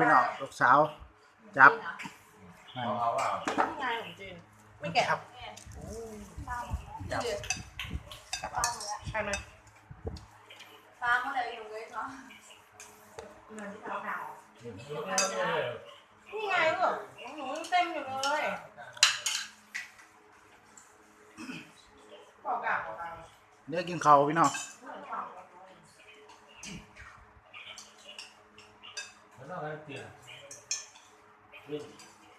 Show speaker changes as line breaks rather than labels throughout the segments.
พี่น้องลูกสาว จับ
เอาเอาว่า
นี่ไงของจีนไม่แกะ
ครับ
จับใช่ไหม
ฟ้าเมื่อไหร่อยู่เลยเนาะ
เงินที่เขาหนาว
ไม่ไม่ไม่
นี่ไงลูกของหนูยังเต็มอยู่เลยบอกกลับบอกกลับ
เนื้อกินเขาวพี่น้อง
นต้องให้เปลี่ยนเรื่อง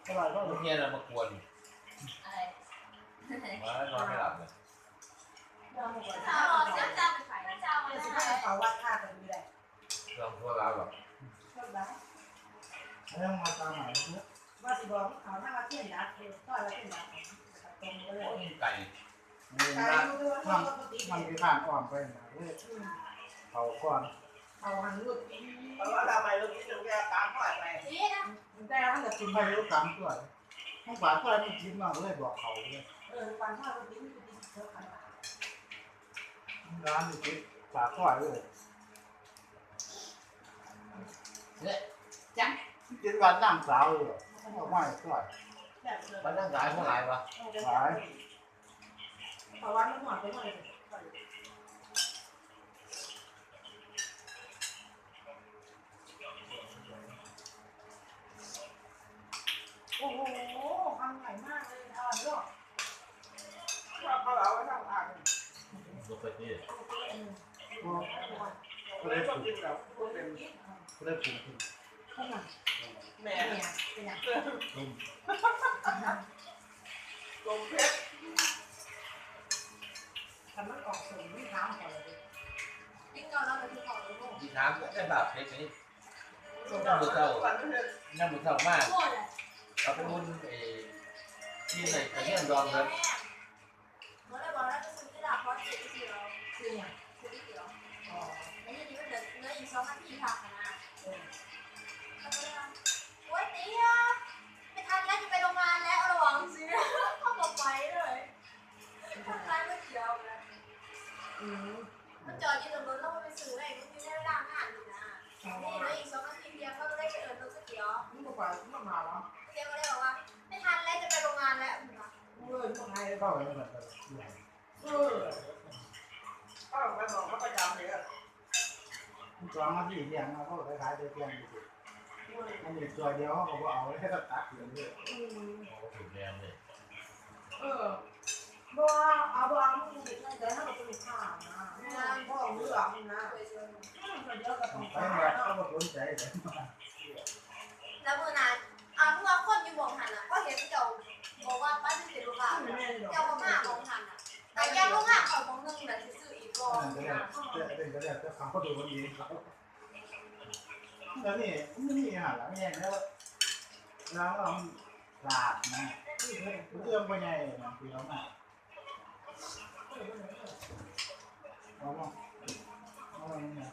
เท่าไหร่ก็เฮียเรามากวน
อะไร
มานอนไม่หลับเลย
เราหมดเลย
เจ้าเจ้าเจ้าไปขายเจ้ามา
เดี๋ยว
ได้
สิเขาวัดค่ากันดูได้
ลองโทษเราหรอก
เท่าร่
แล้วมาตามไหนเนื้อ
ว่าสิบอกเขาถ้าว่าเที่ยงยักษ์คือก็เราเที่ยงยักตรงก็เลย
ไก่
มัน
ใครรู้ด้วยว่าปกติ
มันผ่านอ่อนไปนะเว้ยเขาก่อน
เขาหันรูด
เพราะว่าเราไปลูกที่ตรงแกตามพ่อไป
นี่นะ
มันแต่ว่าจะกิน
ไปรู้สามตัวให้ฝาตัวนี้กินมาเลยบอกเขาเลย
เออวันพ่อเรากินกินเท่ากัน
ร้านนี้กินฝาตัวเลยกินวันน้ำสาวเลยบอกไม่ตัว
แบบเลย
มันนั่งสายพวกไหนวะ
เพราะว่ามันหอดไปหน่อย โอ้โหทำใหญ่มากเลยอร่อยด้วย
เขาเอาไว้ทำอ่าง
ดูไปที่
ก็เลย
ชอบ
ผู
กินแบบพวกเป็น
ก็เลยผูก
ข้างหลัง
แม่
เนี่ยเป็นอย่าง
กลมเพชร
ทำมันออกสูงไม่ท้าก่อนเลย
กินก่อนแล้วมันคือของลูก
ดีน้ำก็ได้แบบเล็กนี้
น้ำมือเท่าวันนั้นเลย
น้ำมันเท่ามาก
โคตรเลย
เราไปรุ่นเอที่ไหนกระเทียมดองเลย
เมื่อไรบอกแล้วก็ซื้อที่ดาบเพราะเจ็ดที่เดียว
คืออย่าง
ซื้อที่เดียว
อ๋อ
แล้วทีนี้มันเหลือเนื้ออีกสองนาทีผักนะแล้วก็เลยว่าโอ๊ยเตี้ยไม่ทันแล้วจะไปโรงงานแล้วระวังสิเขาบอกไปเลยทำร้ายไม่เกี่ยวเลย
อืม
มันจอดอยู่ตรงนู้นแล้วมันไปซื้อไอ้มันไม่ได้ร่างงานอยู่นะนี่เหลืออีกสองนาทีเพียงก็ได้ไปเอิญรถก๋วยเตี๋ยว
นี่บอกว่ามันมาแล้ว
เจ๊ก็เลยบอกว่า ไม่ทันแล้วจะไปโรงงานแล้ว
เออทำไม
เข้าไปเหมือนกัน
เออ
เขาไปบอกเขาประจำเลย
สองนาทีเที่ยงนะเขาไปขายเที่ยงอยู่มันมีตัวเดียวเขาบอกเอาไว้ให้ตัดเหลืองเลย
อืม
โอ้ถึงแรงเลย
เออบัวเอาบัวมึงดิเดี๋ยวถ้าเราไปข่าวนะพ่อเลือกนะเดี๋ยวก็ต้อง
ไป
ไป
แบบ
แล้ว
เขาบอกสนใจเลย
แล้วมือนาน อ่าเมื่อคนอยู่บอกหันอะก็เห็นเจ้าบอกว่าป้าจะเสียลูกค้าเจ้ามาของหันอะแต่ยังลูกค้าเขาของนึงแบบซื้ออีกก่อน
นั่นก็เรียกเรียกก็เรียกจะฟังเขาดูคนดีเขาแล้วนี่ไม่มีอาหารหลังแยงแล้วแล้วเราหลาดนะเรื่องไปไงนะคือเรามาเอาบ้างเอาบ้างเนี่ย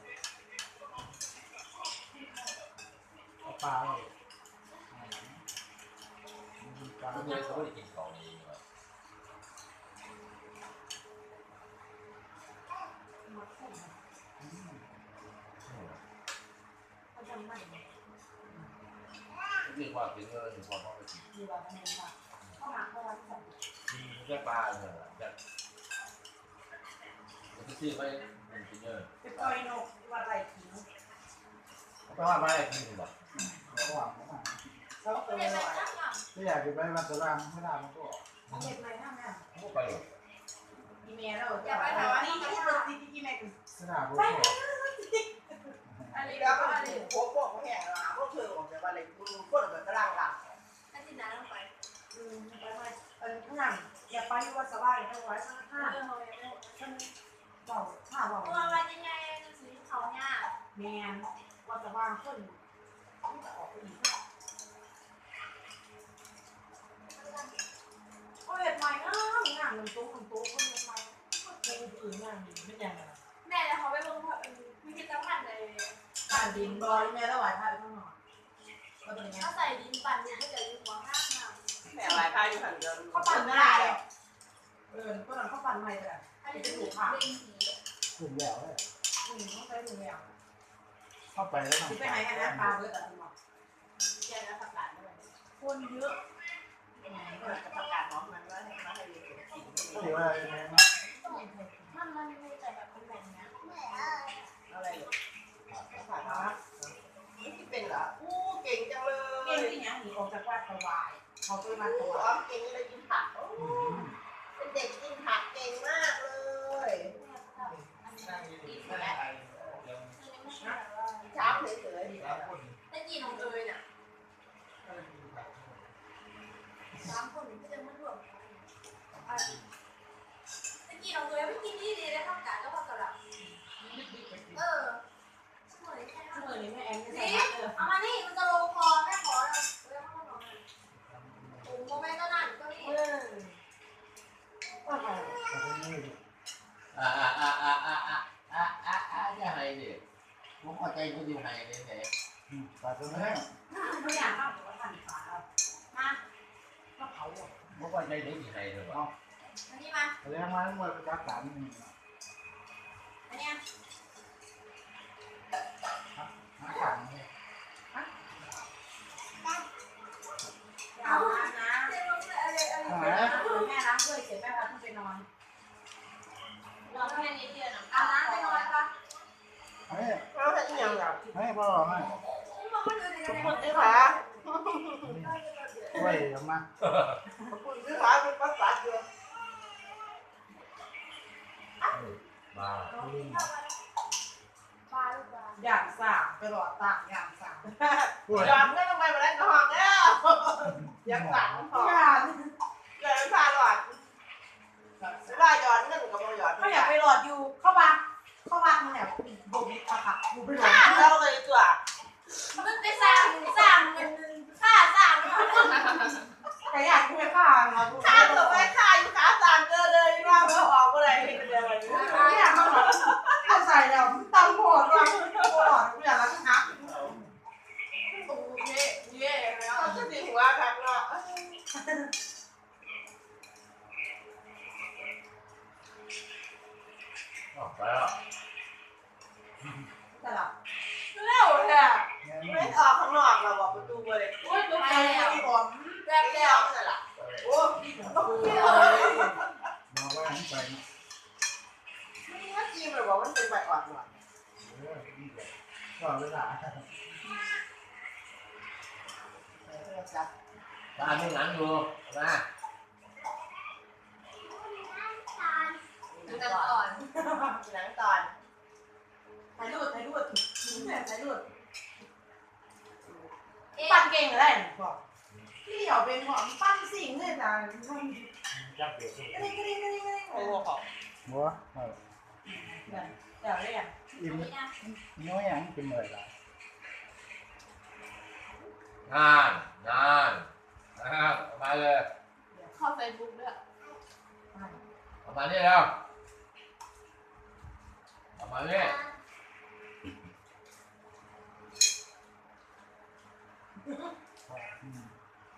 เอาปลาเลย ปลา
ทุก
เล
คน
ย
เขาไม่ได้กินของนี้วะ
เขาจำไม่
กว่าเป็นเงินความเขาไปกิน
ดีกว่าคะแนนค่ะเขาหาเขาวันสั่ง
ที่แค่ปลาเนี่ยจะมันซื้อไปเป็นกินเงิน
ไปปล่อยนกว่าไรทิ้ง
เพราะว่าไม่ได้กินหรอก
ระหว่างระหว่า
เขาเออ
ได้ไปนั่อ
ยากจะไปมันสว่างไม่ได้มันก็
เขาเห็นไหมท่านน่ะ
ไม่ไปหรอก
อีเมลเราจะไปถามว่านี่ที่เราที่ที่แม่คือ
ไม่ได้ก็
อันนี้
แล้ว
ก็อันนี้
พวกพวกเขาแห่หาพวกเธอออกจากบ้านเลยดูพวกเกิดกระด้างหลัง
อันที่นั้นลงไป
อืมไปไหมเออข้างหลังอย่าไปว่าสบายทั้งไว้ทั้งห้า
อเขาไม่ได้
ทั้งเบาห้าบา
เมื่อวันยังไงจะซื้อเขาเนี่ย
แมนว่าจะวางคนที่จะออกไปอีก โอ้ยใหม่งามงามมันโต๊ะมันโต๊ะคนใหม่เพลงอื่นงามดีไม่ยังไง
แม่เลยเขาไปลงแบบพิพิธภัณฑ์เลย
การดินบอยแม่ละหวายพาไปข้างนอกก็เป็นไง
เขาใส่ดินปั่นเนี่ยก็จะอยู่หัวข้างน่ะ
แม่หลายพายอยู่หันเดิน
เขาปั่นไม่ได้เออก็นั่นเขาปั่นไม่ได้
อันนี้คือเป็นสี
กลุ่มแล้วเลย
อืมต้องใช้ถุงยาง
เข้าไปแล้ว
ที่ไปไหนกันนะปลาเบิร์ดแต่คุณบอก
เค
นเยอะ
เปิดประกาศของมันว่าให้มาให้เรียนกิน
ก็ถือว่าแม่นะ
มันมันมีแต่แบบเป็นแบบเนี้ย
อะไรผ่านมานี่เป็นเหรออู้เก่งจังเล
เก่ง
ย
ที่ยังหนีออกจากวัดถวายเขาไปมาถ
อู้
วา
อ้อยมเก่งเลยกินผักเป็นเด็กกินผักเก่งมากเลย
มัอยู่ไหนไหน
ตาตัวแห้งไม่อยากเข้าหัว
สั่
นขามาก็เผาอ่ม่อก่
อ
นใจเด็กอยู่ไหนเลย
วะนี่
มา
เรื่อ
งมาทั้งห
ม
ดเป็นจักรสาม
อันเนี้ย
หาขังเนี่ย
เอามานแม่ล้างด้วยเสร็จแม่พาขึ้ไปนอน
เราแค่นี้เดียวนะเอาล้าไปนอนปะ
ไม่หลับ
ให้พ่อให้
ขอบคุณที่ขาโอ้
ย
เดี๋ย
วมา
ขอบ
คุณที่ขาเป็นภาษาเดียว
บ้า
อยากสามไปหลอดตากอยากสา
มย
อมเล่นลงไปมาไล่นกระหองแล้วอยากสามพ
อเกิด
เป็นพาหลอดเวลาหยอดเงินกับบอหยอด
เขาอยากไปหลอดอยู่เข้ามา เข้ามามันเนี่ยบ่มีปะค่ะกูไปหลอ
ฆ่าเราเลยตัว
มันไปสร้างสร้างเงินค่าสร้าง
แต่อยากกูไปฆ่าเรากู
ฆ่าตัวไปฆ่าอยู่ขาสร้างเกินเลยว่าเราออกอะไรเห็นเดียวเลย
อยากมาหลอดเอาใส่แล้วตั้งโหดว่ากูหลอดกูอยากล้างหัก
โอ้เย่เย่แล้วจะตีหัวครับเนาะ
ออกไปแล้ว
แต่ละ
เร็วเนี่ย
เนี่ย
ไม่ ออกข้างนอกเราบอกประตูเลย
โอ้ยตัวใครอะพี่บอม
แรก
ไม่
เดีย
เอา
ว
เนี่ยล่ะโอ้
บอกว่าให้ไปนะ
ไม่ว่าจริงเลยบอกมันเป็นใบอ่อนหน่อย
เออนี่แหละก็เวลา
จับ
ตาไม่หลังอยู่มา
ดูกันก่อน
หนังตอน
ถ่ายรูปถ่ายรูปถ่ายรูป
เอ๊ะ
ปั้นเก่งเลยบอกพี่เหยาเป็นหอมปั้นสิ่งเลยจ้ะ
จับเด็กเลย
กระดิ่งกระดิ่งกระดิ่งกระดิ่ง
โอ้โห
หัวเออ
เดี๋ยวเรียก
อิ่ม
นี่นะ
น้อยอย่างกินเลยละ
งานงานนะครับมาเลย
เข้าเฟซบุ๊กด้วย
เอามานี่แล้วเอามานี่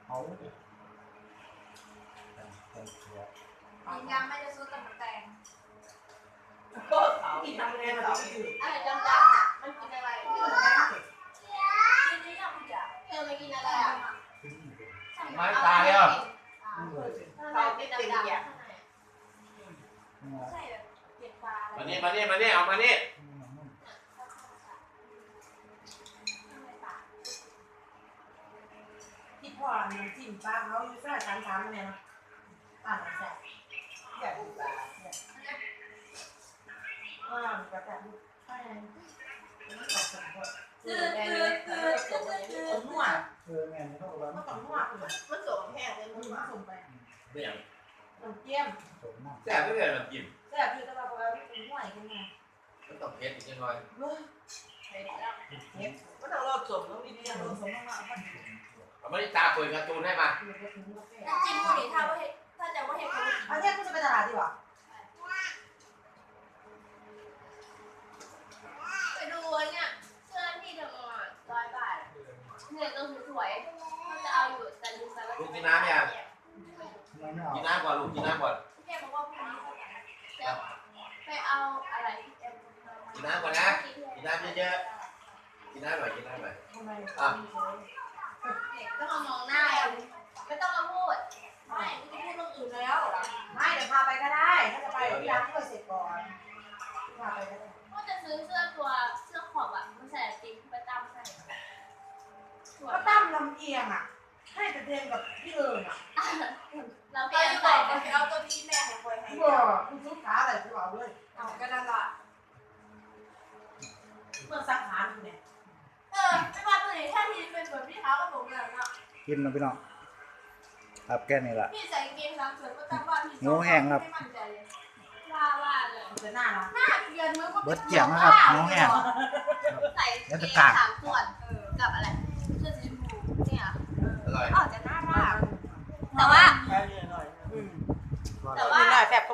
เอาเอา
ยางไม่ได้ซื้อแต่แตง
กิ
น
ทำ
ไง
เรา
อะ
ไรจำจับมันกินอะไรกินไรกิยังไม่จับเธอไม่กินอะไรอะ
ไม่ตายอะ
เราติดอะไรใช่แบปลาอะไร
มาเนี้ยมาเนี้ยมาเนี้ยเอามาเนี่
ย พ่อน้ำจิ้มปลาเขาอยู่ใส่ชั้นชั้นเนี่ยนะอ่านแซ่บ
อยากดูปลา
อ่านกระแตลูกใช่ตอบสมบูรณ์
คือคือคือคือคือ
ต้นนวด
เออแม่เขาบอกว่า
ก็ต้นนวดเลย
มันสมแห้งเลย
มั
นน
ผ
มา
สมไป
ไม่อย่าง
น้ำเจียม
แซ่บไม่เลยมันกิน
แซ่บคือตะวันตกเป็นห่วยกันไง
มันต้องเผ็ดอีกหน่อย
เฮ้ย
มันต้องรอบสมต้องมี
เรี
เรี
ย
ย
น
น
รู้สมมากๆ
เอามานี่ตาเคุยการ์ตูนให้มา
อยู่กับถึงกาแฟ
จิ้มหมูนี่ถ้าว่าเห็ดถ้าจะว่าเห็ดเขา
อันนี้กูจะไปตลาดดีกว่า
ไปดูเนี่ยเสื้อที่เธอมาร้อยบาทเนี่ยต้องสวยๆมันจะเอาอยู่แต่ลืมไปว่า
ลูกกินน้ำยัง
มันไม่เอา
กินน้ำก่อนลูกกินน้ำก่อน
แกบอกว่าพรุ่งนี้จะไปเอาอะไรที่แอม
กินน้ำก่อนน้ำเยอะๆกินน้ำหน่อยกินน้ำหน่อย
ทำไม
ก็มามองหน้าแอม
ยงอะ ให้แต่เทงกับพี่เอิญอะ
เรา
เรา
เปลี่ยน
อยู่
ใส่
ใส่
ไป
ไปเอาตัวที่แม่ให้คอยให้
กูบอกกูซื้อขาอะไรกูเอาด้วย
เอาก็ได้ละ
เมื่อสังหารกูเนี่ย
เออไม่ว่าตัวไหนถ้าทีเป็นแบบพี่เขาก็ผมเลยเนาะ
กินนะพี่น้องครับแค่นี้ละ
พี่ใส่เกงสามเสือก็ตั้งว่าพี่
หมูแห้งครับ
ไม่มั่นใจเลยว่าว่าเลย
มันจะหน้าเรา
หน้าเดือนมือก็
เบิดเกี่ยงนะครับหมูแห้ง
ใส่
แล้ว
เก
จะ
ง
กาก
สามส่วนเออกับอะไรเสื้อสีชมพูเนี่ย
อร่อย
ออกจะน่ารักแต่ว่า
ไปเรื่อยๆอืม
แต่ว่า
หน่อยแบบ